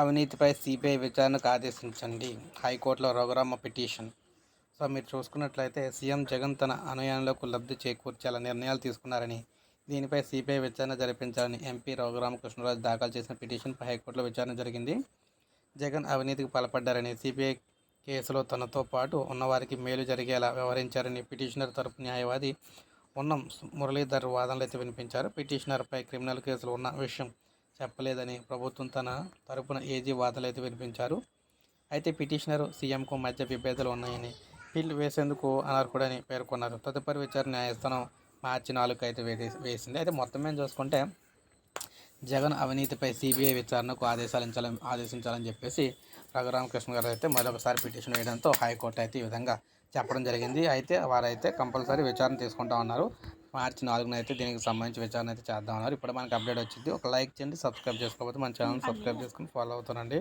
అవినీతిపై సిబిఐ విచారణకు ఆదేశించండి. హైకోర్టులో రఘురామ పిటిషన్ సో మీరు చూసుకున్నట్లయితే సీఎం జగన్ తన అనుయానులకు లబ్ధి చేకూర్చేలా నిర్ణయాలు తీసుకున్నారని దీనిపై సిబిఐ విచారణ జరిపించాలని ఎంపీ రఘురామకృష్ణరాజు దాఖలు చేసిన పిటిషన్పై హైకోర్టులో విచారణ జరిగింది. జగన్ అవినీతికి పాల్పడ్డారని సిబిఐ కేసులో తనతో పాటు ఉన్నవారికి మేలు జరిగేలా వ్యవహరించారని పిటిషనర్ తరపు న్యాయవాది ఉన్నం మురళీధర్ వాదనలు అయితే వినిపించారు పిటిషనర్పై క్రిమినల్ కేసులు ఉన్న విషయం చెప్పలేదని ప్రభుత్వం తన తరపున ఏజీ వాదనలు అయితే వినిపించారు. అయితే పిటిషనర్ సీఎంకు మధ్య విభేదాలు ఉన్నాయని పిల్ వేసేందుకు అనర్హుడని పేర్కొన్నారు. తదుపరి విచారణ న్యాయస్థానం మార్చి నాలుగు అయితే వేసి- వేసింది. అయితే మొత్తం మేము చూసుకుంటే జగన్ అవినీతిపై సిబిఐ విచారణకు ఆదేశాలించాలని ఆదేశించాలని చెప్పేసి రఘురామకృష్ణ గారు అయితే మరొకసారి పిటిషన్ వేయడంతో హైకోర్టు అయితే ఈ విధంగా చెప్పడం జరిగింది. అయితే వారైతే కంపల్సరీ విచారణ తీసుకుంటా ఉన్నారు. మార్చి నాలుగున అయితే దీనికి సంబంధించి విచారణ అయితే చేద్దాం ఉన్నారు ఇప్పుడు మనకి అప్డేట్ వచ్చింది. ఒక లైక్ చేయండి సబ్స్క్రైబ్ చేసుకోకపోతే మన ఛానల్ సబ్స్క్రైబ్ చేసుకుని ఫాలో అవుతానండి.